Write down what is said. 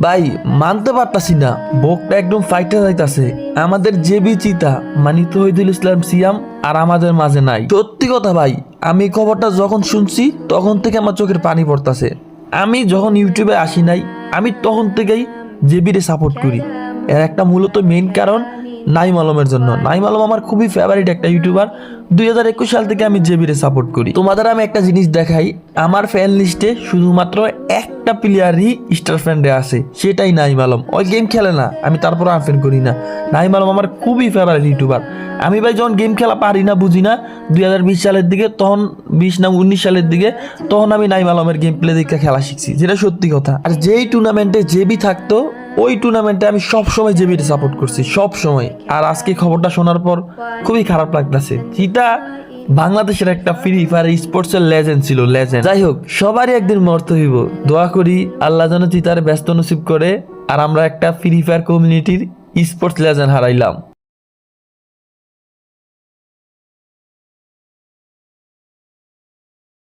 ভাই, মানতে পারতাছি না। বকটা একদম ফাইটার যাইতাছে। আমাদের জেবি চিতা, মানিত হইদুল ইসলাম সিয়াম, আর আমাদের মাঝে নাই। সত্যি কথা ভাই, আমি খবরটা যখন শুনছি, তখন থেকে আমার চোখের পানি পড়তাছে। আমি যখন ইউটিউবে আসি নাই, আমি তখন থেকেই জেবিরে সাপোর্ট করি। এর একটা মূলত মেইন কারণ নাইম আলমের জন্য। নাইম আলম আমার খুবই ফেভারিট একটা ইউটিউবার। দুই হাজার একুশ সাল থেকে আমি জেবিরে সাপোর্ট করি। তোমাদের আমি একটা জিনিস দেখাই, আমার ফ্যান লিস্টে শুধুমাত্র একটা প্লেয়ারই স্টার ফ্রেন্ডে আছে, সেটাই নাইম আলম ওই গেম খেলে না, আমি তারপর আনফ্রেন্ড করি না। নাইম আলম আমার খুবই ফেভারিট ইউটিউবার আমি ভাই যখন গেম খেলা পারি না, বুঝি না, দুই হাজার বিশ সালের দিকে তখন, বিশ না উনিশ সালের দিকে, তখন আমি নাইম আলমের গেম প্লে দেখে খেলা শিখছি, যেটা সত্যি কথা। আর যেই টুর্নামেন্টে জেবি থাকতো, ওই টুর্নামেন্টে আমি সব সময় জেবির সাপোর্ট করছি সব সময় আর আজকে খবরটা শোনার পর খুবই খারাপ লাগতেছে। চিতা বাংলাদেশের একটা ফ্রি ফায়ার স্পোর্টস এর লেজেন্ড ছিল লেজেন্ড যাই হোক সবারই একদিন মর্ত হইব। দোয়া করি, আল্লাহ যেন চিতারে ব্যস্ত নসিব করে, আর আমরা একটা ফ্রি ফায়ার কমিউনিটির স্পোর্টস লেজেন্ড হারাইলাম।